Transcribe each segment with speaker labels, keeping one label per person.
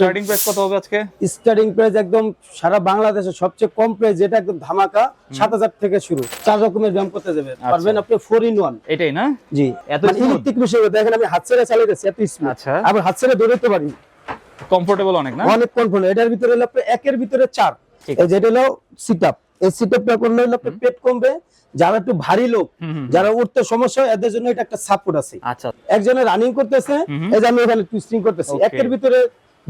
Speaker 1: Starting price কত হবে আজকে?
Speaker 2: স্টার্টিং প্রাইস একদম সারা বাংলাদেশে সবচেয়ে কম প্রাইস যেটা একদম ধামাকা সাত হাজার থেকে শুরু। চার রকমের ব্যায়াম করতে যাবে পারবেন আপনি ফোর ইন ওয়ান
Speaker 1: এটাই না?
Speaker 2: জি।
Speaker 1: এত
Speaker 2: মানে ইলেকট্রিক দেখেন আমি হাত ছেড়ে চালিয়ে এত স্মুথ
Speaker 1: আচ্ছা।
Speaker 2: আবার হাত ছেড়ে দৌড়াতে পারি
Speaker 1: কমফোর্টেবল অনেক না?
Speaker 2: অনেক কনফিডেন্ট এটার ভিতরে হলো আপনি একের ভিতরে চার। এই যেটা হলো সিট আপ এই সিট আপটা করলে হলো আপনার পেট কমবে যারা একটু ভারী লোক যারা উঠতে সমস্যা হয় এদের জন্য এটা একটা সাপোর্ট আছে।
Speaker 1: আচ্ছা।
Speaker 2: একজনে রানিং করতেছে এই যে আমি এখানে টুইস্টিং করতেছি একের ভিতরে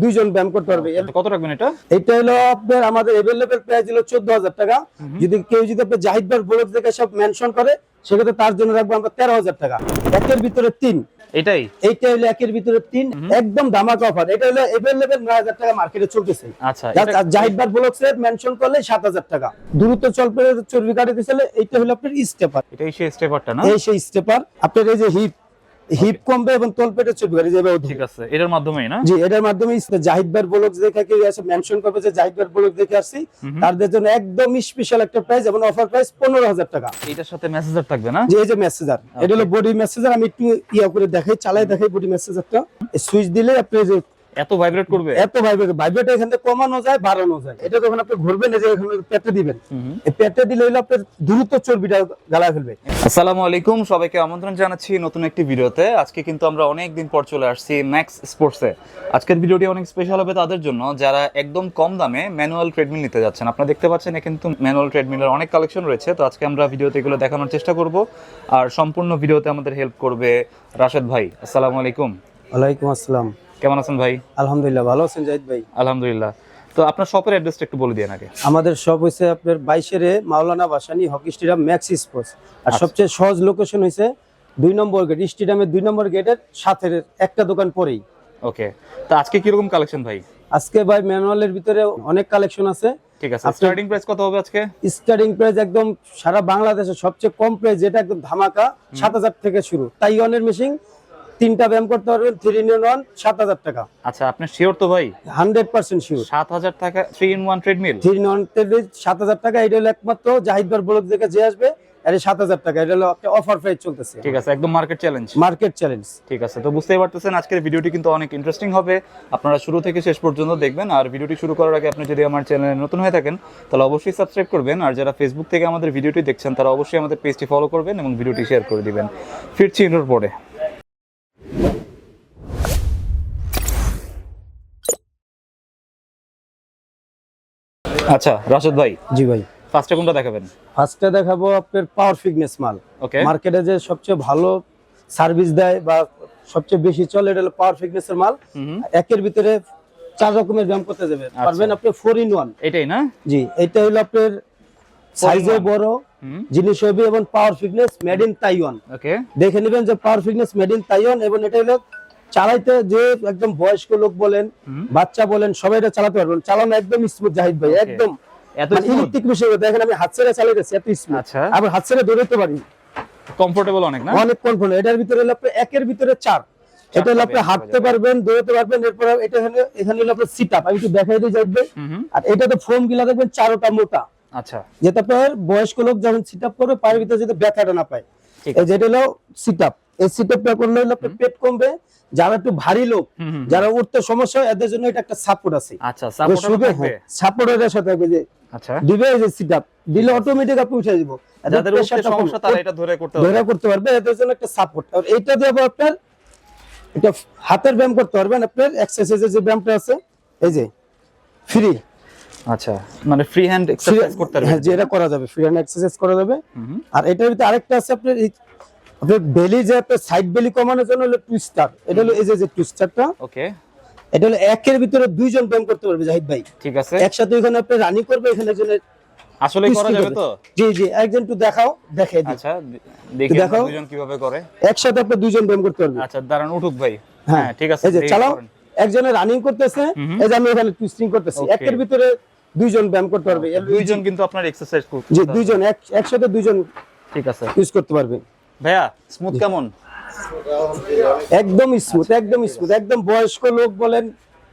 Speaker 2: দুইজন ব্যায়াম করতে পারবে।
Speaker 1: কত রাখবেন এটা?
Speaker 2: এটা হলো আপনার আমাদের এভেলেবেল প্রাইস হলো চোদ্দ হাজার টাকা যদি কেউ যদি আপনার জাহিদ ভাই ব্লগ দেখে সব মেনশন করে সেক্ষেত্রে তার জন্য রাখব আমরা তেরো হাজার টাকা। একের ভিতরে তিন।
Speaker 1: এটাই?
Speaker 2: এইটা হলো একের ভিতরে তিন একদম ধামাকা অফার এটা হলো এভেলেবেল নয় হাজার টাকা মার্কেটে চলতেছে।
Speaker 1: আচ্ছা এটা
Speaker 2: জাহিদ ব্লগ মেনশন করলে সাত হাজার টাকা। দ্রুত চর্বি কাটাতে এইটা হলো আপনার স্টেপার
Speaker 1: সেই স্টেপারটা না?
Speaker 2: এই সেই স্টেপার আপনার এই যে হিপ হিপ কমবে এবং তলপেটে চুট করে যাবে
Speaker 1: ঠিক আছে এটার মাধ্যমেই না?
Speaker 2: জি এটার মাধ্যমে ইস- জাহিদ ভাইয়ের ব্লগ দেখে কি এসে মেনশন করবে যে জাহিদ ভাইয়ের ব্লগ দেখে আসছি। তাদের জন্য একদম স্পেশাল একটা প্রাইস এবং অফার প্রাইস পনেরো হাজার টাকা।
Speaker 1: এটার সাথে মেসেজার থাকবে না?
Speaker 2: জি এই যে মেসেজার এটা হলো বডি মেসেজার আমি একটু ইয়া করে দেখাই চালাই দেখাই বডি মেসেজারটা সুইচ দিলে আপনি যে
Speaker 1: এত ভাইব্রেট করবে?
Speaker 2: এত ভাইব্রেট ভাইব্রেট এখান থেকে কমানো যায় বাড়ানো যায়। এটা যখন আপনি ঘুরবেন এই যে এখানে পেটে দিবেন এই পেটে দিলে হলো আপনার দ্রুত চর্বিটা গালা ফেলবে।
Speaker 1: আসসালামু আলাইকুম সবাইকে আমন্ত্রণ জানাচ্ছি নতুন একটি ভিডিওতে। আজকে কিন্তু আমরা অনেক দিন পর চলে আসছি ম্যাক্স স্পোর্টসে আজকের ভিডিওটি অনেক স্পেশাল হবে তাদের জন্য। যারা একদম কম দামে ম্যানুয়াল ট্রেডমিল নিতে যাচ্ছেন আপনারা দেখতে পাচ্ছেন এখানে কিন্তু ম্যানুয়াল ট্রেডমিলের অনেক কালেকশন রয়েছে। তো আজকে আমরা ভিডিওতে এগুলো দেখানোর চেষ্টা করব। আর সম্পূর্ণ ভিডিওতে আমাদের হেল্প করবে রাশেদ ভাই। আসসালামু আলাইকুম।
Speaker 2: ওয়ালাইকুম আসসালাম।
Speaker 1: কেমন আছেন ভাই?
Speaker 2: আলহামদুলিল্লাহ ভালো আছেন জাহিদ ভাই?
Speaker 1: আলহামদুলিল্লাহ। তো আপনার শপের অ্যাড্রেসটা একটু বলে দিয়ে আগে।
Speaker 2: আমাদের সব হয়েছে আপনার বাইশের Maulana Bhasani hockey stadium max sports. আর সবচেয়ে সহজ লোকেশন হয়েছে দুই নম্বর গেট স্টেডিয়ামের দুই নম্বর গেটের সাথে একটা দোকান পরেই।
Speaker 1: ওকে। তো আজকে কীরকম কালেকশন ভাই?
Speaker 2: আজকে ভাই ম্যানুয়ালের ভিতরে অনেক কালেকশন আছে।
Speaker 1: ঠিক আছে। স্টার্টিং প্রাইস কত হবে আজকে?
Speaker 2: স্টার্টিং প্রাইস একদম সারা বাংলাদেশে সবচেয়ে কম প্রাইস যেটা একদম ধামাকা সাত হাজার থেকে শুরু। তাইওয়ানের মেশিন তিনটা ব্যায়াম করতে পারবেন থ্রি ইন ওয়ান সাত হাজার টাকা।
Speaker 1: আচ্ছা আপনি শিওর তো ভাই?
Speaker 2: হান্ড্রেড পার্সেন্ট শিওর
Speaker 1: সাত হাজার টাকা three in one treadmill
Speaker 2: three in one treadmill সাত হাজার টাকা এটা হলো একমাত্র জাহিদবার ব্লক দেখে যে আসবে আর সাত হাজার টাকা এটা হলো একটা অফার প্রাইস চলতেছে।
Speaker 1: ঠিক আছে একদম মার্কেট চ্যালেঞ্জ
Speaker 2: মার্কেট চ্যালেঞ্জ
Speaker 1: ঠিক আছে তো বুঝতেই পারতেছেন আজকের ভিডিওটি কিন্তু অনেক ইন্টারেস্টিং হবে। আপনারা শুরু থেকে শেষ পর্যন্ত দেখবেন আর ভিডিওটি শুরু করার আগে আপনি যদি আমার চ্যানেলে নতুন হয়ে থাকেন তাহলে অবশ্যই সাবস্ক্রাইব করবেন আর যারা ফেসবুক থেকে আমাদের ভিডিওটি দেখছেন তারা অবশ্যই আমাদের পেজটি ফলো করবেন এবং ভিডিওটি শেয়ার করে দিবেন। ফিরছি ইন্ডোর পরে। আচ্ছা রাশেদ ভাই।
Speaker 2: জি ভাই।
Speaker 1: ফার্স্টে কোনটা দেখাবেন?
Speaker 2: ফার্স্টে দেখাবো আপনার পাওয়ার ফিটনেস মাল।
Speaker 1: ওকে
Speaker 2: মার্কেটে যে সবচেয়ে ভালো সার্ভিস দেয় বা সবচেয়ে বেশি চলে এটা হলো পাওয়ার ফিটনেস এর মাল। একের ভিতরে চার রকমের ব্যায়াম করতে যাবে। পারবেন আপনি ফোর ইন ওয়ান
Speaker 1: এটাই না?
Speaker 2: জি এটা হলো আপনার সাইজে বড় জিনিস হবে এবং power fitness made in Taiwan
Speaker 1: okay
Speaker 2: দেখে নেবেন যে power fitness made in Taiwan এবং এটা হলো চালাইতে যে একদম বয়স্ক লোক বলেন বাচ্চা বলেন সবাই এটা চালাতে পারবেন চালানো একদম স্মুথ জাহিদ ভাই একদম।
Speaker 1: এত
Speaker 2: মানে ইলেকট্রিক বিষয় দেখেন আমি হাত ছেড়ে চালিয়ে গেছি এত স্মুথ
Speaker 1: আচ্ছা।
Speaker 2: আবার হাত ছেড়ে দৌড়াতে পারি।
Speaker 1: কমফোর্টেবল অনেক না?
Speaker 2: অনেক কনফিডেন্ট এটার ভিতরে হলো আপনি একের ভিতরে চার। এটা হলো আপনি হাঁটতে পারবেন দৌড়াতে পারবেন এরপর এটা এখানে এখানে হলো আপনার সিট আপ আমি একটু দেখাই দিই যাবে আর এটাতে ফোম গিলা দেখবেন চারোটা মোটা।
Speaker 1: আচ্ছা।
Speaker 2: যেটা আপনার বয়স্ক লোক যখন সিট আপ করবে পায়ের ভিতরে যাতে ব্যথাটা না পায়। যেটা হলো সিট আপ এই করলে হলো আপনার পেট কমবে যারা একটু ভারী লোক যারা উঠতে সমস্যা হয় এদের জন্য এটা একটা সাপোর্ট আছে।
Speaker 1: আচ্ছা সাপোর্টার থাকবে।
Speaker 2: সাপোর্টের সাথে থাকবে যে
Speaker 1: আচ্ছা।
Speaker 2: দিবে এই যে সিট আপ দিলে অটোমেটিক আপনি উঠে যাব
Speaker 1: যাদের উঠতে সমস্যা তারা এটা ধরে করতে পারবে।
Speaker 2: ধরে করতে পারবে এদের জন্য একটা সাপোর্ট আর এইটা দিয়ে আপনার এটা হাতের ব্যায়াম করতে পারবেন আপনার এক্সারসাইজের যে ব্যায়ামটা আছে এই যে ফ্রি
Speaker 1: আচ্ছা মানে ফ্রি হ্যান্ড এক্সারসাইজ করতে পারবে
Speaker 2: হ্যাঁ যে এটা করা যাবে ফ্রি হ্যান্ড এক্সারসাইজ করা যাবে। আর এটার ভিতরে আরেকটা আছে আপনার আপনার বেলি যে আপনার সাইড বেলি কমানোর জন্য হলো টুইস্টার এটা হলো এই যে যে টুইস্টারটা
Speaker 1: ওকে
Speaker 2: এটা হলো একের ভিতরে দুইজন ব্যায়াম করতে পারবে জাহিদ ভাই।
Speaker 1: ঠিক আছে।
Speaker 2: একসাথে আপনি রানিং করবে এখানে
Speaker 1: আসলে করা যাবে তো?
Speaker 2: জি জি একজন একটু দেখাও দেখাই দিই।
Speaker 1: আচ্ছা দেখি
Speaker 2: দেখাও।
Speaker 1: আমরা কীভাবে করে।
Speaker 2: একসাথে আপনি দুইজন ব্যায়াম করতে পারবে
Speaker 1: আচ্ছা দাঁড়ান উঠুক ভাই।
Speaker 2: হ্যাঁ
Speaker 1: হ্যাঁ ঠিক আছে
Speaker 2: এই যে চালাও। একজনে রানিং করতেছে এই যে আমি এখানে টুইস্টিং করতেছি। একের ভিতরে দুইজন ব্যায়াম করতে পারবে।
Speaker 1: দুইজন কিন্তু আপনার এক্সারসাইজ করতে
Speaker 2: জি দুইজন একসাথে দুইজন
Speaker 1: ঠিক আছে।
Speaker 2: ইউজ করতে পারবে।
Speaker 1: ভাইয়া স্মুথ কেমন?
Speaker 2: একদম স্মুথ একদম স্মুথ একদম বয়স্ক লোক বলেন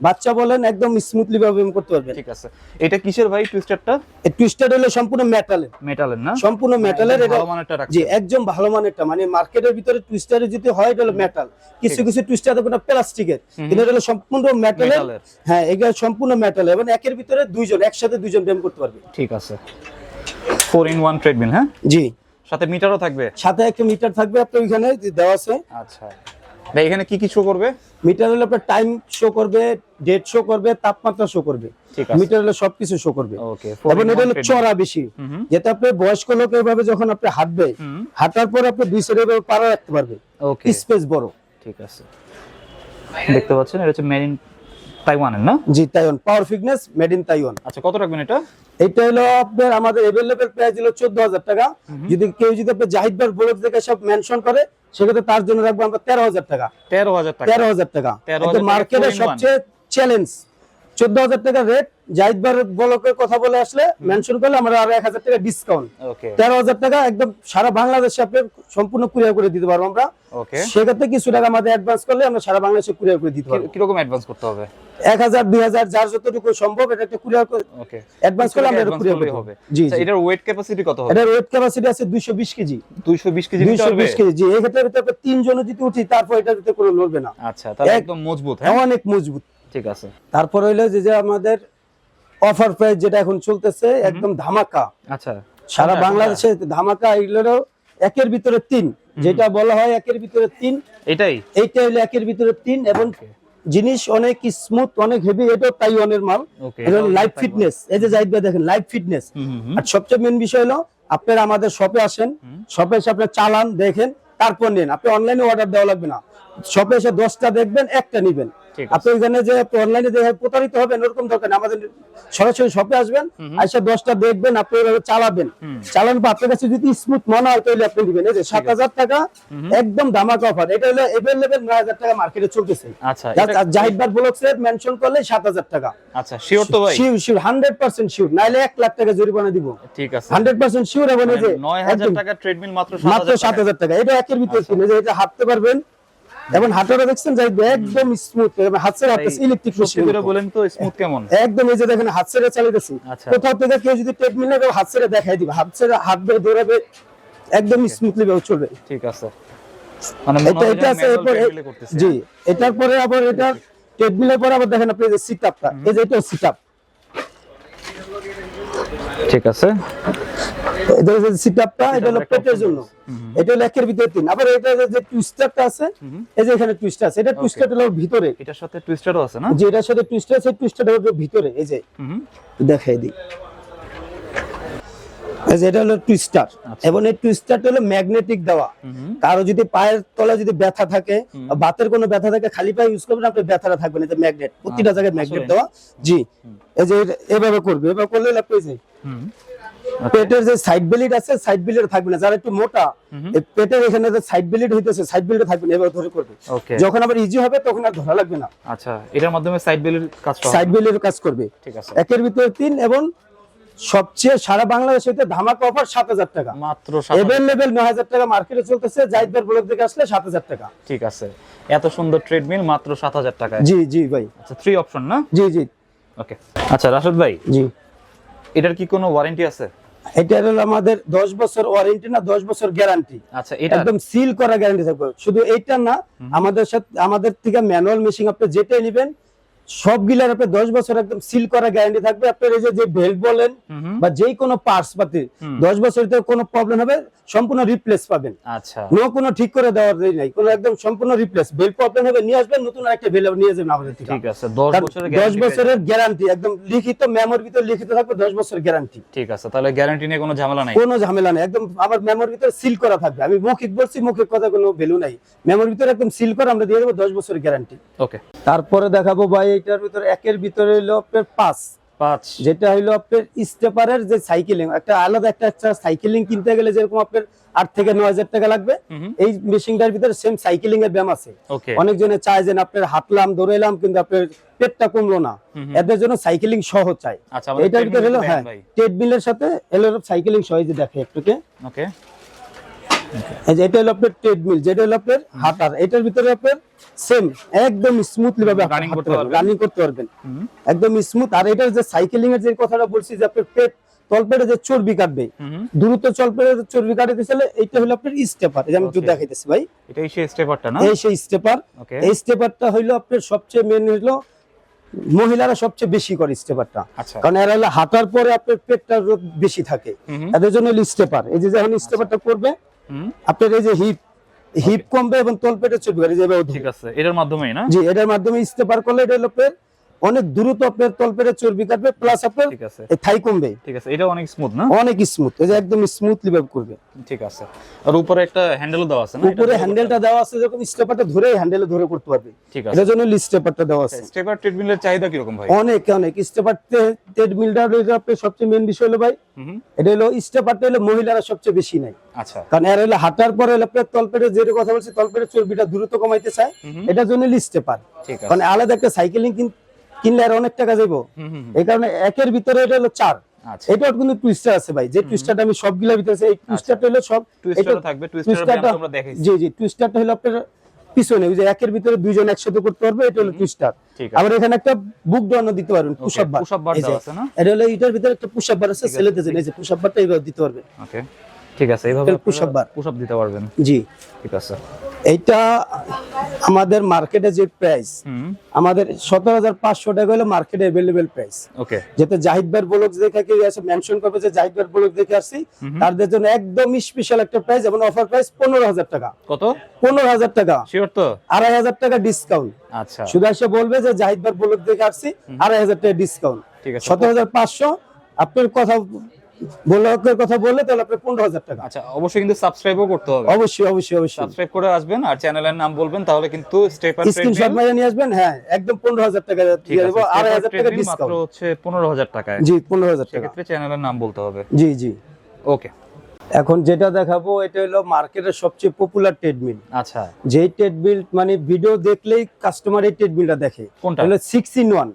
Speaker 2: বাচ্চা বলেন একদম স্মুথলি ভাবে করতে পারবেন।
Speaker 1: ঠিক আছে। এটা কিসের ভাই টুইস্টারটা
Speaker 2: এই টুইস্টার হলো সম্পূর্ণ মেটালের
Speaker 1: মেটালের না?
Speaker 2: সম্পূর্ণ মেটালের
Speaker 1: একদম
Speaker 2: এটা
Speaker 1: ভালো মানেরটা
Speaker 2: জি একদম ভালো মানেরটা মানে মার্কেটের ভিতরে টুইস্টারে যদি হয় এটা হলো মেটাল কিছু কিছু টুইস্টার দেখবেন প্লাস্টিকের কিন্তু এটা হলো সম্পূর্ণ মেটালের
Speaker 1: মেটালের
Speaker 2: হ্যাঁ এগুলো সম্পূর্ণ মেটাল এবং একের ভিতরে দুইজন একসাথে দুইজন ব্যায়াম করতে পারবে
Speaker 1: ঠিক আছে। ফোর ইন ওয়ান ট্রেডমিল হ্যাঁ?
Speaker 2: জি।
Speaker 1: সাথে মিটারও থাকবে?
Speaker 2: সাথে একটা মিটার থাকবে ওইখানে দেওয়া আছে।
Speaker 1: আচ্ছা। ভাই এখানে কি কি শো করবে?
Speaker 2: মিটার হলো আপনার টাইম শো করবে ডেট শো করবে তাপমাত্রা শো করবে। মিটার হলো সবকিছু শো করবে।
Speaker 1: ওকে
Speaker 2: এবং এটা হলো চড়া বেশি। যেটা আপনি বয়স্ক লোক এভাবে যখন আপনি হাঁটবে হাঁটার পর আপনি দুই সাইডে পাড়া রাখতে পারবে
Speaker 1: ওকে
Speaker 2: স্পেস বড়।
Speaker 1: ঠিক আছে। দেখতে পাচ্ছেন এটা হচ্ছে মেড ইন তাইওয়ানের না?
Speaker 2: জি Taiwan. Power fitness made in Taiwan
Speaker 1: আচ্ছা কত রাখবেন এটা?
Speaker 2: এটা হলো আপনার আমাদের अवेलेबल প্রাইস হলো চোদ্দ হাজার টাকা যদি কেউ যদি আপনি জাহিদ ভাই ব্লগ থেকে সব মেনশন করে সেক্ষেত্রে তার জন্য রাখব আমরা তেরো হাজার টাকা।
Speaker 1: তেরো হাজার টাকা
Speaker 2: তেরো হাজার
Speaker 1: 13,000 টাকা এটা মার্কেটে
Speaker 2: সবচেয়ে চ্যালেঞ্জ চোদ্দ হাজার টাকা রেট জাহিদ ভাই ব্লকের কথা বলে আসলে মেনশন করলে আমরা আরও এক হাজার টাকা ডিসকাউন্ট তেরো হাজার টাকা একদম সারা বাংলাদেশে আপনার সম্পূর্ণ কুরিয়ার করে দিতে পারব আমরা। সেক্ষেত্রে কিছু টাকা আমাদের অ্যাডভান্স করলে আমরা সারা বাংলাদেশে কুরিয়ার করে দিতে পারব।
Speaker 1: কীরকম অ্যাডভান্স করতে হবে?
Speaker 2: এক হাজার দুই হাজার যার যতটুকু সম্ভব এটা একটা কুরিয়ার অ্যাডভান্স করলে আমরা কুরিয়ার
Speaker 1: করলেই
Speaker 2: হবে। জি
Speaker 1: আচ্ছা, এটার ওয়েট ক্যাপাসিটি কত হবে?
Speaker 2: এটার ওয়েট ক্যাপাসিটি আছে দুইশো বিশ কেজি।
Speaker 1: 220 কেজি
Speaker 2: দুইশো বিশ কেজি জি। এই ক্ষেত্রে ভিতরে আপনার তিনজন যদি উঠি তারপর এটা কোনো লড়বে না।
Speaker 1: আচ্ছা তাহলে একদম মজবুত হ্যাঁ?
Speaker 2: অনেক মজবুত।
Speaker 1: ঠিক আছে।
Speaker 2: তারপর হইল যে যে আমাদের অফার প্রাইস যেটা এখন চলতেছে একদম ধামাকা।
Speaker 1: আচ্ছা।
Speaker 2: সারা বাংলাদেশে ধামাকা এগুলো একের ভিতরে তিন যেটা বলা হয় একের ভিতরে তিন।
Speaker 1: এটাই?
Speaker 2: এইটা হলো একের ভিতরে তিন এবং জিনিস অনেক স্মুথ অনেক হেভি এটা তাইওয়ানের মাল। এটা লাইভ ফিটনেস এই যে জাহিদ ভাই দেখেন লাইফ ফিটনেস আর সবচেয়ে মেন বিষয় হলো আপনারা আমাদের শপে আসেন শপে এসে আপনি চালান দেখেন তারপর নেন। আপনি অনলাইনে অর্ডার দেওয়া লাগবে না। শপে এসে দশটা দেখবেন একটা নিবেন। আপনি ওইখানে যে অনলাইনে দেখে প্রতারিত হবেন ওরকম দরকার আমাদের সরাসরি শপে আসবেন এসে দশটা দেখবেন আপনি চালাবেন। চালানোর পর আপনার কাছে যদি স্মুথ মনে হয় তাহলে আপনি দিবেন এই যে সাত হাজার টাকা একদম ধামাকা অফার এটা হলো এভেলেবেল নয় হাজার টাকা মার্কেটে চলতেছে।
Speaker 1: আচ্ছা এটা-
Speaker 2: আর জাহিদ বার ব্লগসে মেনশন করলে সাত হাজার টাকা।
Speaker 1: আচ্ছা শিওর তো ভাই?
Speaker 2: Sure sure hundred percent sure নাইলে এক লাখ টাকা জরিমানা দিব।
Speaker 1: ঠিক আছে।
Speaker 2: হান্ড্রেড পার্সেন্ট শিওর এবং এই যে
Speaker 1: নয় হাজার টাকা ট্রেডমিল মাত্র
Speaker 2: মাত্র সাত হাজার টাকা। এটা একের ভিতরে
Speaker 1: আচ্ছা।
Speaker 2: যে এটা হাঁটতে পারবেন এবং হাঁটাটা দেখছেন যে একদম স্মুথ হাত ছেড়ে হাঁটতেছে ইলেকট্রিক
Speaker 1: করে বলেন তো স্মুথ কেমন?
Speaker 2: একদম এই যে দেখেন হাত ছেড়ে চালিয়েছি
Speaker 1: আচ্ছা।
Speaker 2: কোথাও থেকে কেউ যদি ট্রেডমিল নেবে হাত ছেড়ে দেখাই দিবে। হাত ছেড়ে হাঁটবে দৌড়াবে একদম স্মুথলি ভাবে চলবে।
Speaker 1: ঠিক আছে। মানে
Speaker 2: এটা এটা আছে। জি এটার পরে আবার এটা ট্রেডমিলের পরে আবার দেখেন আপনি যে সিট আপটা এই যে এটা সিট আপ
Speaker 1: ঠিক আছে।
Speaker 2: এটা হচ্ছে সিট এটা হলো পেটের জন্য। এটা হলো একের ভিতরে তিন। আবার এটা যে- যে টুইস্টারটা আছে এই যে এখানে টুইস্টার আছে এটা টুইস্টার হলো ভিতরে।
Speaker 1: এটার সাথে টুইস্টারও আছে না?
Speaker 2: যে এটার সাথে টুইস্টার আছে টুইস্টারটা হলো ভিতরে এই যে। দেখাই দিই। এটা হলো টুইস্টার এবং এই টুইস্টারটা হলো ম্যাগনেটিক দেওয়া। কারও যদি পায়ের তলায় যদি ব্যথা থাকে বাতের কোনো ব্যথা থাকে খালি পায়ে ইউজ করবেন আপনার ব্যথাটা থাকবে না এটা ম্যাগনেট প্রতিটা জায়গায় ম্যাগনেট দেওয়া। জি। এই যে এভাবে করবে এভাবে করলে যে
Speaker 1: হুম।
Speaker 2: পেটের যে সাইড বেলিট আছে সাইড বেলিট থাকবে না। যারা একটু মোটা পেটের এখানে যে সাইড বেলিট হইতেছে সাইড বেলিট থাকবে না এভাবে ধরে করবে। যখন আবার ইজি হবে তখন আর ধরা লাগবে না।
Speaker 1: আচ্ছা এটার মাধ্যমে সাইড বেলের কাজটা হবে।
Speaker 2: সাইড বেলিট কাজ করবে।
Speaker 1: ঠিক আছে।
Speaker 2: একের ভিতরে তিন এবং সবচেয়ে সারা বাংলাদেশে ধামাকা অফার সাত হাজার টাকা।
Speaker 1: মাত্র।
Speaker 2: এভেলেবেল নয় হাজার টাকা মার্কেটে চলতেছে জাহিদবার ব্লক থেকে আসলে সাত হাজার টাকা।
Speaker 1: ঠিক আছে। এত সুন্দর ট্রেডমিল মাত্র সাত হাজার টাকায়।
Speaker 2: জি জি ভাই।
Speaker 1: আচ্ছা থ্রি অপশন না?
Speaker 2: জি জি।
Speaker 1: ওকে আচ্ছা রাশেদ ভাই
Speaker 2: জি।
Speaker 1: এটার কি কোনো ওয়ারেন্টি আছে?
Speaker 2: এটা হলো আমাদের দশ বছর ওয়ারেন্টি না দশ বছর গ্যারান্টি
Speaker 1: আচ্ছা এটা
Speaker 2: একদম সিল করা গ্যারান্টি থাকবে। শুধু এইটা না আমাদের সাথে আমাদের থেকে ম্যানুয়াল মেশিন আপনি যেটাই নেবেন সবগুলার আপনি দশ বছর একদম সিল করা গ্যারান্টি থাকবে। আপনার এই যে বেল্ট বলেন। বা যে কোনো পার্টস পাতি দশ বছর ভিতরে কোনো প্রবলেম হবে সম্পূর্ণ রিপ্লেস পাবেন।
Speaker 1: আচ্ছা।
Speaker 2: নো কোনো ঠিক করে দেওয়ার নাই কোনো একদম সম্পূর্ণ রিপ্লেস বেল প্রবলেম হবে নিয়ে আসবেন নতুন আরেকটা বেল নিয়ে যাবেন আমাদের থেকে।
Speaker 1: ঠিক আছে দশ
Speaker 2: কারণ
Speaker 1: বছরের
Speaker 2: দশ
Speaker 1: guarantee
Speaker 2: বছরের গ্যারান্টি একদম লিখিত মেমোর ভিতরে লিখিত থাকবে দশ বছর গ্যারান্টি
Speaker 1: ঠিক আছে তাহলে গ্যারান্টি নিয়ে কোনো ঝামেলা নাই।
Speaker 2: কোনো ঝামেলা নাই একদম আমার মেমোর ভিতরে সিল করা থাকবে। আমি মৌখিক বলছি মৌখিক কথা কোনো ভ্যালু নাই। মেমোর ভিতরে একদম সিল করে আমরা দিয়ে দেবো দশ বছরের গ্যারান্টি
Speaker 1: ওকে
Speaker 2: তারপরে দেখাবো ভাই এটার ভিতরে একের ভিতরে হইল আপনার পাঁচ।
Speaker 1: পাঁচ।
Speaker 2: যেটা হইল আপনার স্টেপারের যে সাইকেলিং একটা আলাদা একটা একটা সাইকেলিং কিনতে গেলে যেরকম আপনার আট থেকে নয় হাজার টাকা লাগবে। এই মেশিনটার ভিতরে সেম সাইকেলিং এর ব্যায়াম আছে। অনেকজনে চায় যে আপনার হাঁটলাম দৌড়াইলাম কিন্তু আপনার পেটটা কমলো না। এদের জন্য সাইকেলিং সহ চাই।
Speaker 1: আচ্ছা
Speaker 2: এটার ভিতরে হলো হ্যাঁ ট্রেডমিলের সাথে এলো সাইকেলিং সহ যে দেখে একটুকে।
Speaker 1: ওকে।
Speaker 2: এটা হলো আপনার ট্রেডমিল যেটা হলো আপনার হাঁটার এটার ভিতরে আপনার সেম একদম স্মুথলি ভাবে। রানিং করতে পারবেন। একদম স্মুথ আর এটার যে সাইকেলিং এর যে কথাটা বলছি যে আপনার পেট তলপেটে যে চর্বি কাটবে দ্রুত চলপেটে চর্বি কাটাতে চাইলে এইটা হলো আপনার স্টেপার এই যে আমি দেখাইতেছি ভাই।
Speaker 1: এটাই সেই স্টেপারটা না?
Speaker 2: এই সেই স্টেপার এই স্টেপারটা হইল আপনার সবচেয়ে মেন হইল মহিলারা সবচেয়ে বেশি করে স্টেপারটা
Speaker 1: আচ্ছা।
Speaker 2: কারণ এরা হলো হাঁটার পরে আপনার পেটটা বেশি থাকে। তাদের জন্য স্টেপার এই যে যখন স্টেপারটা করবে আপনার এই যে হিপ হিপ কমবে এবং তলপেটে যেভাবে
Speaker 1: ঠিক আছে এটার মাধ্যমেই না?
Speaker 2: জি এটার মাধ্যমে ইস্তেপার করলে এটা হলো অনেক দ্রুত আপনার তলপেটে চর্বি কাটবে প্লাস আপনার এই থাই কমবে।
Speaker 1: ঠিক আছে এটা অনেক স্মুথ না?
Speaker 2: অনেক স্মুথ যে একদম স্মুথলি ভাবে করবে।
Speaker 1: ঠিক আছে। আর উপরে একটা হ্যান্ডেলও দেওয়া আছে না?
Speaker 2: উপরে হ্যান্ডেলটা দেওয়া আছে যখন স্টেপারটা ধরে হ্যান্ডেলে ধরে করতে পারবে।
Speaker 1: ঠিক আছে।
Speaker 2: এটার জন্য স্টেপারটা দেওয়া আছে।
Speaker 1: স্টেপার ট্রেডমিলের চাহিদা কীরকম ভাই?
Speaker 2: অনেক অনেক। স্টেপার ট্রেডমিলটা হলো আপনার সবচেয়ে মেন বিষয় হলো ভাই এটা হলো স্টেপারটা হলো মহিলারা সবচেয়ে বেশি নাই
Speaker 1: আচ্ছা।
Speaker 2: কারণ এর হলো হাঁটার পরে হলো আপনার তলপেটে যে কথা বলছি তলপেটে চর্বিটা দ্রুত কমাইতে চায়। এটার জন্য স্টেপার
Speaker 1: ঠিক আছে।
Speaker 2: কারণ আলাদা একটা সাইকেলিং কিনলে আর অনেক টাকা যাইবো। এই কারণে একের ভিতরে এটা হলো চার।
Speaker 1: আচ্ছা।
Speaker 2: এটাও কিন্তু টুইস্টার আছে ভাই। যে টুইস্টারটা আমি সবগুলা ভিতরে এই টুইস্টারটা হলো সব।
Speaker 1: টুইস্টারও থাকবে
Speaker 2: টুইস্টারটা
Speaker 1: ব্যায়াম দেখাইছি।
Speaker 2: জি জি টুইস্টারটা হলো আপনার পিছনে ওই যে একের ভিতরে দুইজন একসাথে করতে পারবে এটা হলো টুইস্টার আবার এখানে একটা বুক ডাউনও দিতে পারবেন বার
Speaker 1: বার আছে না?
Speaker 2: এটা হলো এটার ভিতরে একটা পুশআপ বার আছে ছেলেদের জন্য এই যে পুশ বারটা এইভাবে দিতে পারবে।
Speaker 1: ওকে ঠিক আছে এইভাবে আপ দিতে পারবেন।
Speaker 2: জি।
Speaker 1: ঠিক আছে।
Speaker 2: এইটা আমাদের মার্কেটে যে প্রাইস আমাদের সতেরো হাজার পাঁচশো টাকা হলো মার্কেটে অ্যাভেলেবেল প্রাইস
Speaker 1: ওকে
Speaker 2: জাহিদ ভাইয়ের ব্লগ দেখে কেউ এসে মেনশন করবে যে জাহিদ ভাইয়ের ব্লগ দেখে আসছি তাদের জন্য একদম স্পেশাল একটা প্রাইস এবং অফার প্রাইস পনেরো হাজার টাকা।
Speaker 1: কত?
Speaker 2: পনেরো হাজার টাকা।
Speaker 1: শিওর তো?
Speaker 2: আড়াই হাজার টাকা ডিসকাউন্ট
Speaker 1: আচ্ছা।
Speaker 2: শুধু এসে বলবে যে জাহিদ ভাইয়ের ব্লগ দেখে আসছি আড়াই হাজার টাকা ডিসকাউন্ট
Speaker 1: ঠিক আছে।
Speaker 2: সতেরো হাজার পাঁচশো আপনার কথা ব্লগের কথা বললে তাহলে আপনার পনেরো হাজার টাকা।
Speaker 1: আচ্ছা অবশ্যই কিন্তু সাবস্ক্রাইবও করতে হবে।
Speaker 2: অবশ্যই অবশ্যই অবশ্যই।
Speaker 1: সাবস্ক্রাইব করে আসবেন আর চ্যানেলের নাম বলবেন তাহলে কিন্তু স্টেপার
Speaker 2: স্ক্রিনশট মেরে নিয়ে আসবেন হ্যাঁ একদম পনেরো হাজার টাকা দিয়ে দেবো আড়াই হাজার টাকা ডিসকাউন্ট
Speaker 1: হচ্ছে পনেরো হাজার টাকায়।
Speaker 2: জি পনেরো হাজার টাকা।
Speaker 1: সেক্ষেত্রে চ্যানেলের নাম বলতে হবে।
Speaker 2: জি জি।
Speaker 1: ওকে
Speaker 2: এখন যেটা দেখাবো এটা হলো মার্কেটের সবচেয়ে পপুলার ট্রেডমিল
Speaker 1: আচ্ছা।
Speaker 2: যেই ট্রেডমিল মানে ভিডিও দেখলেই কাস্টমার এই ট্রেডমিলটা দেখে।
Speaker 1: কোনটা?
Speaker 2: হলো সিক্স ইন ওয়ান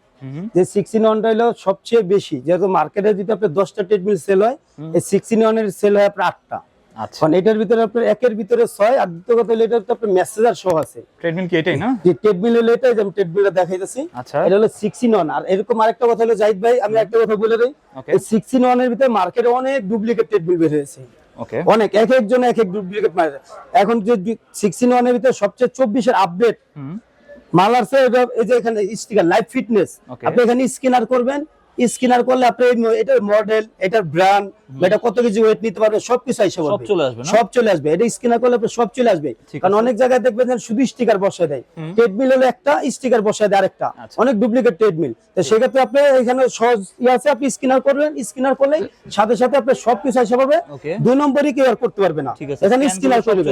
Speaker 2: যে সিক্স ইন ওয়ানটা হলো সবচেয়ে বেশি। যেহেতু মার্কেটে যদি আপনার দশটা ট্রেডমিল সেল হয় এই সিক্স ইন ওয়ানের সেল হয় আপনার আটটা।
Speaker 1: আচ্ছা।
Speaker 2: কারণ এটার ভিতরে আপনার একের ভিতরে ছয় আর দ্বিতীয় কথা হলো এটার তো আপনার মেসেজার সহ আছে।
Speaker 1: ট্রেডমিল কি এটাই না?
Speaker 2: যে ট্রেডমিল হলো এটা আমি ট্রেডমিলটা দেখাইতেছি।
Speaker 1: আচ্ছা।
Speaker 2: এটা হলো সিক্স ইন ওয়ান আর এরকম আরেকটা কথা হলো জাহিদ ভাই আমি একটা কথা বলে দিই। এই সিক্স ইন ওয়ানের ভিতরে মার্কেটে অনেক ডুপ্লিকেট ট্রেডমিল বের হয়েছে। অনেক এক একজন এক এক ডুপ্লিকেট মারে। এখন যে সিক্সটিন ওয়ানের ভিতরে সবচেয়ে চব্বিশের আপডেট
Speaker 1: হুম
Speaker 2: মাল এই যে এখানে স্টিকার লাইফ ফিটনেস. আপনি এখানে স্ক্যানার করবেন স্ক্যানার করলে আপনি এটার মডেল এটার ব্র্যান্ড এটা কত কেজি ওয়েট নিতে পারবে সবকিছু এসে
Speaker 1: সব চলে আসবে
Speaker 2: সব চলে আসবে। এটা স্ক্যানার করলে আপনার সব চলে আসবে। কারণ অনেক জায়গায় দেখবেন যে শুধু স্টিকার বসায় দেয়। ট্রেডমিল হলো একটা স্টিকার বসায় দেয় আরেকটা।
Speaker 1: আচ্ছা।
Speaker 2: অনেক ডুপ্লিকেট ট্রেডমিল তো সেক্ষেত্রে আপনি এখানে সহজ আছে আপনি স্ক্যানার করলেন স্ক্যানার করলে সাথে সাথে আপনার সবকিছু এসে পাবে দুই নম্বরই কেউ আর করতে পারবে না। এখানে স্ক্যানার করবে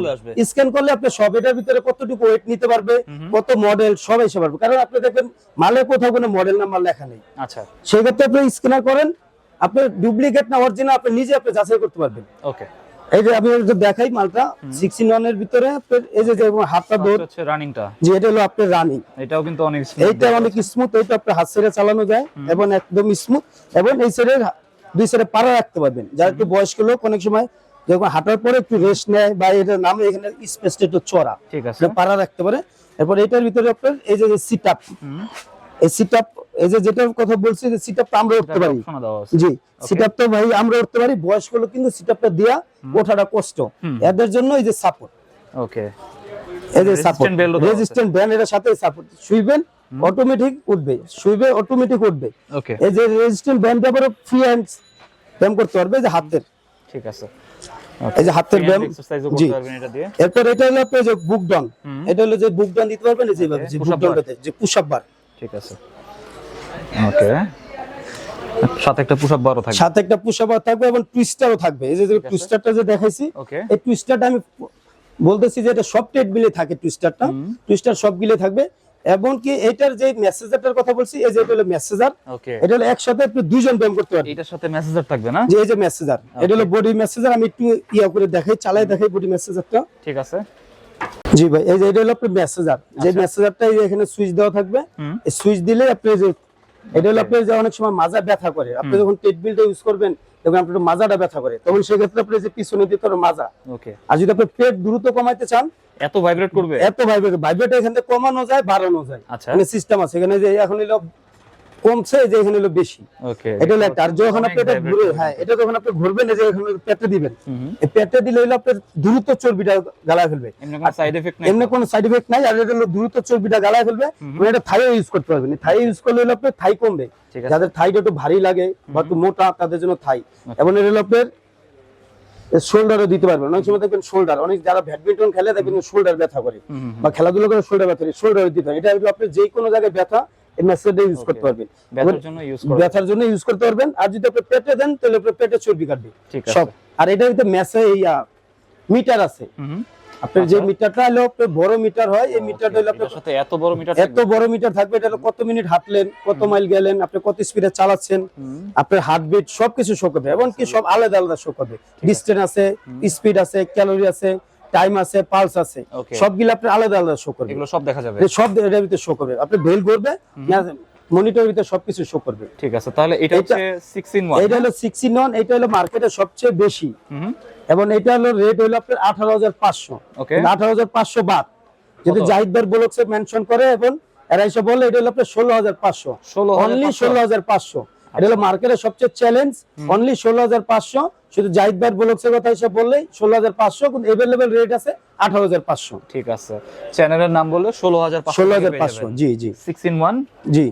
Speaker 2: স্ক্যান করলে আপনি সব এটার ভিতরে কতটুকু ওয়েট নিতে পারবে কত মডেল সব এসে পারবে কারণ আপনি দেখবেন মালে কোথাও কোনো মডেল নাম্বার লেখা নেই।
Speaker 1: আচ্ছা।
Speaker 2: সেই ক্ষেত্রে আপনি স্ক্যানার করেন আপনি ডুপ্লিকেট না অরিজিনাল আপনি নিজে আপনি যাচাই করতে পারবেন।
Speaker 1: ওকে
Speaker 2: এই যে আমি দেখাই মালটা ওয়ানের ভিতরে এই যে হাতটা দৌড়
Speaker 1: হচ্ছে রানিংটা
Speaker 2: এটা হলো আপনার রানিং
Speaker 1: এটাও কিন্তু অনেক
Speaker 2: এইটা অনেক স্মুথ আপনার হাত ছেড়ে চালানো যায় এবং একদম স্মুথ এবং এই সাইডে দুই সাইডে পাড়া রাখতে পারবেন। যারা একটু বয়স্ক লোক অনেক সময় যখন হাঁটার পরে একটু রেস্ট নেয় বা এটা নামে এখানে স্পেসটা একটু চড়া
Speaker 1: ঠিক আছে।
Speaker 2: পাড়া রাখতে পারে। এরপর এটার ভিতরে আপনার এই যে সিট আপ এই যে যেটার কথা বলছি যে সিটআপটা আমরা উঠতে পারি। জি ভাই আমরা উঠতে পারি বয়স্ক লোক কিন্তু সিট আপটা দিয়া ওঠাটা কষ্ট। এদের জন্য এই যে সাপোর্ট
Speaker 1: ওকে
Speaker 2: এই যে সাপোর্ট
Speaker 1: belt ও দেওয়া আছে।
Speaker 2: রেজিস্ট্যান্ট ব্যান্ড এর সাথে সাপোর্ট শুইবেন অটোমেটিক উঠবে। শুইবে অটোমেটিক উঠবে।
Speaker 1: ওকে
Speaker 2: এই যে রেজিস্ট্যান্ট ব্যান্ড আবার ফ্রি ব্যায়াম করতে পারবে যে হাতের।
Speaker 1: ঠিক আছে।
Speaker 2: এই যে হাতের ব্যায়াম। জি। এরপর এটা হলো বুক ডাউন এটা হলো যে বুক ডাউন দিতে পারবেন যে বুক ডাউনটাতে যে পুশ আপ বার
Speaker 1: ঠিক আছে। ওকে সাথে একটা পুশ আপ বারও থাকবে।
Speaker 2: সাথে একটা পুশ আপ বার থাকবে এবং টুইস্টারও থাকবে। এই যে টুইস্টারটা যে দেখাইছি এই টুইস্টারটা আমি বলতেছি যে এটা সব ট্রেডমিলে থাকে টুইস্টারটা টুইস্টার থাকবে। এবং কি এটার যে মেসেজারটার কথা বলছি এই যে এটা হলো মেসেজার এটা হলো একসাথে আপনি দুইজন ব্যায়াম করতে পারবেন।
Speaker 1: এটার সাথে মেসেজার থাকবে না?
Speaker 2: যে এই যে মেসেজার এটা হলো বডি মেসেজার আমি একটু ইয়া করে দেখাই চালাই দেখাই বডি মেসেজারটা
Speaker 1: ঠিক আছে।
Speaker 2: জি ভাই এই যে এটা হলো আপনার মেসেজার যে মেসেজারটা এখানে সুইচ দেওয়া থাকবে এই সুইচ দিলে আপনি যে এটা হলো আপনি যে অনেক সময় মাজা ব্যথা করে। আপনি যখন ট্রেডমিলটা ইউজ করবেন তখন আপনার মাজাটা ব্যথা করে। তখন সেক্ষেত্রে আপনি যে পিছনে দিতে মাজা।
Speaker 1: ওকে
Speaker 2: আর যদি আপনি পেট দ্রুত কমাইতে চান
Speaker 1: এত ভাইব্রেট করবে?
Speaker 2: এত ভাইব্রেট ভাইব্রেট এখান থেকে কমানো যায় বাড়ানো যায়।
Speaker 1: আচ্ছা।
Speaker 2: মানে সিস্টেম আছে। এখানে যে এখন হলো কমছে যে এখানে হলো বেশি। এটা হলো একটা। আর যখন আপনি এটা ঘুরে হ্যাঁ এটা যখন আপনি ঘুরবেন যে এখানে পেটে দিবেন। এই পেটে দিলে হলো আপনার দ্রুত চর্বিটা গালায় ফেলবে।
Speaker 1: এমনি কোনো সাইড এফেক্ট নাই
Speaker 2: এমনি কোনো সাইড এফেক্ট নাই আর এটা হলো দ্রুত চর্বিটা গালায় ফেলবে। এটা থাইও ইউজ করতে পারবেন। থাই ইউজ করলে হলো আপনার থাই কমবে। যাদের থাইটা একটু ভারী লাগে বা একটু মোটা তাদের জন্য থাই এবং এটা হলো আপনার শোল্ডারও দিতে পারবেন। অনেক সময় দেখবেন শোল্ডার অনেক যারা ব্যাডমিন্টন খেলে দেখবেন শোল্ডার ব্যথা করে বা খেলাধুলা করে শোল্ডার ব্যথা করে শোল্ডার দিতে পারেন এটা হলো আপনার যে কোনো জায়গায় ব্যথা এই মেসেজটা ইউজ করতে পারবেন।
Speaker 1: ব্যথার জন্য ইউজ করবে
Speaker 2: ব্যথার জন্য ইউজ করতে পারবেন। আর যদি আপনি পেটে দেন তাহলে আপনার পেটে চর্বি কাটবে। সব। আর এটা ভিতরে মেসে মিটার আছে। আপনার যে
Speaker 1: আচ্ছা।
Speaker 2: মিটারটা হলো বড় মিটার হয় এই মিটারটা হলো আপনার
Speaker 1: সাথে এত বড় মিটার
Speaker 2: এত বড় মিটার থাকবে এটা কত মিনিট হাঁটলেন কত মাইল গেলেন আপনি কত স্পিডে চালাচ্ছেন আপনার হার্টবিট সবকিছু শো করবে এবং কি সব আলাদা আলাদা শো করবে ডিস্টেন্স আছে। স্পিড আছে ক্যালোরি আছে টাইম আছে পালস আছে সবগুলো আপনার আলাদা আলাদা শো করবে
Speaker 1: এগুলো সব দেখা যাবে।
Speaker 2: সব এটার ভিতরে শো করবে আপনি বেল করবে মনিটরের ভিতরে সবকিছু শো করবে।
Speaker 1: ঠিক আছে তাহলে এটা হচ্ছে 6 ইন 1
Speaker 2: এটা হলো সিক্সটি নন এটা হলো মার্কেটে সবচেয়ে বেশি। এবং এটা হলো রেট হলো আপনার আঠারো হাজার পাঁচশো।
Speaker 1: ওকে
Speaker 2: আঠারো হাজার পাঁচশো বাদ। যদি? জাহিদ ভাই বলছে মেনশন করে এবং এরা এসে বলে এটা হলো আপনার ষোলো হাজার পাঁচশো।
Speaker 1: 16,500
Speaker 2: অনলি ষোলো হাজার পাঁচশো। এটা হলো মার্কেটের সবচেয়ে চ্যালেঞ্জ অনলি ষোলো হাজার পাঁচশো। শুধু জাহিদ ভাই বলছের কথা হিসেবে বললেই ষোলো হাজার পাঁচশো কিন্তু এভেলেবেল রেট আছে আঠারো হাজার পাঁচশো।
Speaker 1: ঠিক আছে। চ্যানেলের নাম বললে 16500
Speaker 2: ষোলো হাজার পাঁচশো জি জি।
Speaker 1: 6 ইন 1
Speaker 2: জি।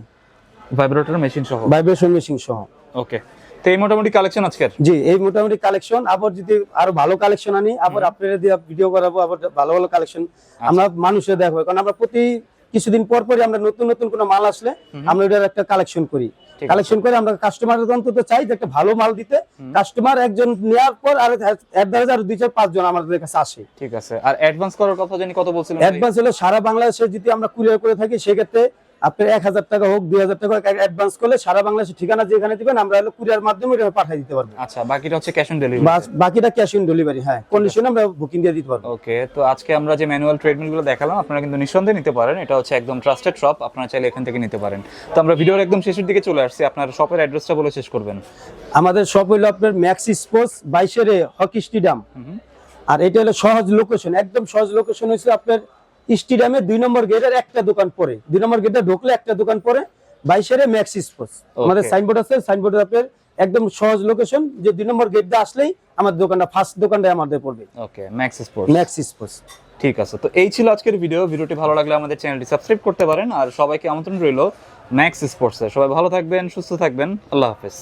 Speaker 1: ভাইব্রেটর মেশিন সহ?
Speaker 2: ভাইব্রেশন মেশিন সহ।
Speaker 1: ওকে তো এই মোটামুটি কালেকশন আজকের?
Speaker 2: জি এই মোটামুটি কালেকশন আবার যদি আরও ভালো কালেকশন আনি আবার আপনারা দিয়ে ভিডিও করাবো আবার ভালো ভালো কালেকশন আমরা মানুষের দেখব কারণ আমরা প্রতি কিছুদিন পর পরই আমরা নতুন নতুন কোনো মাল আসলে আমরা ওটার একটা কালেকশন করি। কালেকশন করে আমরা কাস্টমারের অন্তত চাই যে একটা ভালো মাল দিতে। কাস্টমার একজন নেওয়ার পর আর অ্যাডভান্স আর দুই চার পাঁচজন আমাদের কাছে আসে।
Speaker 1: ঠিক আছে। আর অ্যাডভান্স করার কথা জানি কত বলছিলেন?
Speaker 2: অ্যাডভান্স হলো সারা বাংলাদেশে যদি আমরা কুরিয়ার করে থাকি সেক্ষেত্রে আপনার এক হাজার টাকা হোক দুই হাজার টাকা অ্যাডভান্স করলে সারা বাংলাদেশের ঠিকানা যেখানে দিবেন আমরা হলো কুরিয়ার মাধ্যমে এটা পাঠিয়ে দিতে পারব।
Speaker 1: আচ্ছা বাকিটা হচ্ছে ক্যাশ অন ডেলিভারি
Speaker 2: বাকিটা ক্যাশ অন ডেলিভারি হ্যাঁ। কন্ডিশনে আমরা বুকিং দিয়ে দিতে পারব।
Speaker 1: ওকে তো আজকে আমরা যে ম্যানুয়াল ট্রেডমিলগুলো দেখালাম আপনারা কিন্তু নিঃসন্দেহে নিতে পারেন। এটা হচ্ছে একদম ট্রাস্টেড শপ আপনারা চাইলে এখান থেকে নিতে পারেন। তো আমরা ভিডিওর একদম শেষের দিকে চলে আসছি। আপনার শপের অ্যাড্রেসটা বলে শেষ করবেন।
Speaker 2: আমাদের শপ হলো আপনার ম্যাক্সি স্পোর্টস বাইশের হকি স্টেডিয়াম। আর এটা হলো সহজ লোকেশন একদম সহজ লোকেশন হচ্ছে আপনার স্টেডিয়ামে দুই নম্বর গেটের একটা দোকান পরে দুই নম্বর গেটে ঢুকলে একটা দোকান পরে বাইশের ম্যাক্স স্পোর্টস আমাদের সাইনবোর্ড আছে সাইনবোর্ড আপনার একদম সহজ লোকেশন যে দুই নম্বর গেট দিয়ে আসলেই আমাদের দোকানটা ফার্স্ট দোকানটা আমাদের পড়বে।
Speaker 1: Okay max sports
Speaker 2: max sports
Speaker 1: ঠিক আছে তো এই ছিল আজকের ভিডিও ভিডিওটি ভালো লাগলে আমাদের চ্যানেলটি সাবস্ক্রাইব করতে পারেন। আর সবাইকে আমন্ত্রণ রইল ম্যাক্স স্পোর্টসে সবাই ভালো থাকবেন সুস্থ থাকবেন। আল্লাহ হাফেজ।